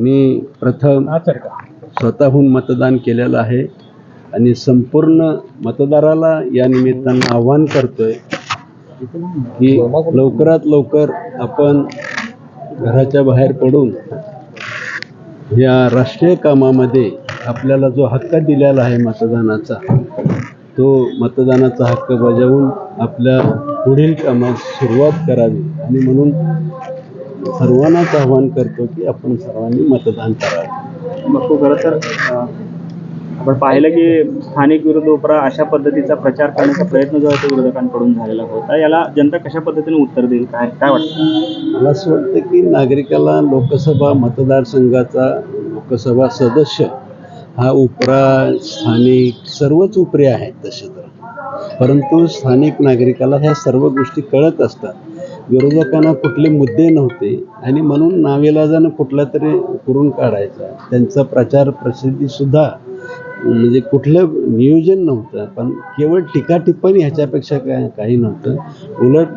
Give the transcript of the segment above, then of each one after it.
मी प्रथम स्वतःहून मतदान केलेलं आहे आणि संपूर्ण मतदाराला या निमित्तानं आव्हान करतोय की लवकरात लवकर आपण घराच्या बाहेर पडून या राष्ट्रीय कामामध्ये आपल्याला जो हक्क दिलेला आहे मतदानाचा तो मतदानाचा हक्क बजावून आपल्या पुढील कामास सुरुवात करावी. आणि म्हणून सर्वांनाच आवाहन करतो की आपण सर्वांनी मतदान करावं. बापू खरं तर आपण पाहिलं की स्थानिक विरोध उपरा अशा पद्धतीचा प्रचार करण्याचा प्रयत्न जो आहे तो विरोधकांकडून झालेला होता. याला जनता कशा पद्धतीने उत्तर देईल? काय काय वाटतं? मला असं वाटतं की नागरिकाला लोकसभा मतदारसंघाचा लोकसभा सदस्य हा उपरा स्थानिक सर्वच उपरे आहेत तसे तर. परंतु स्थानिक नागरिकाला ह्या सर्व गोष्टी कळत असतात. विरोधकांना कुठले मुद्दे नव्हते. आणि म्हणून नावेलाजानं कुठला तरी करून काढायचा. त्यांचा प्रचार प्रसिद्धीसुद्धा म्हणजे कुठलं नियोजन नव्हतं. पण केवळ टीकाटिप्पणी ह्याच्यापेक्षा काय काही नव्हतं. उलट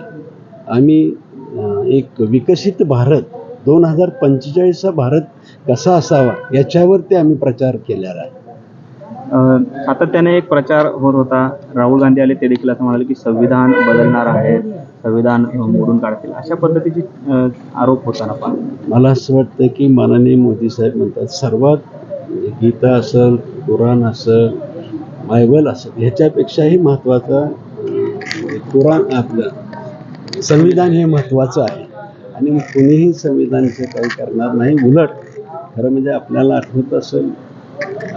आम्ही एक विकसित भारत दोन हजार पंचेचाळीसचा भारत कसा असावा याच्यावर ते आम्ही प्रचार केलेला आहे. सातत्याने एक प्रचार होत होता. राहुल गांधी आले ते देखील असं म्हणाले की संविधान बदलणार आहे. संविधान मोडून काढतील. अशा पद्धतीचे आरोप होताना पण. मला असं वाटतं की माननीय मोदी साहेब म्हणतात सर्वात गीता असेल कुराण असेल बायबल असेल ह्याच्यापेक्षाही महत्त्वाचं कुराण आपलं संविधान हे महत्त्वाचं आहे. आणि कुणीही संविधानचं काही करणार नाही. उलट खरं म्हणजे आपल्याला आठवत असेल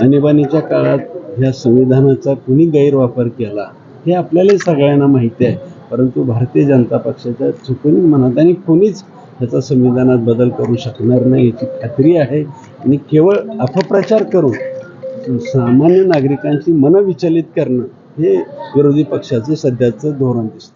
आणीबाणीच्या काळात ह्या संविधानाचा कुणी गैरवापर केला हे आपल्यालाही सगळ्यांना माहिती आहे. परंतु भारतीय जनता पक्षाच्या चुकून मनात आणि कोणीच ह्याचा संविधानात बदल करू शकणार नाही याची खात्री आहे. आणि केवळ अपप्रचार करून सामान्य नागरिकांची मनं विचलित करणं हे विरोधी पक्षाचं सध्याचं धोरण दिसतं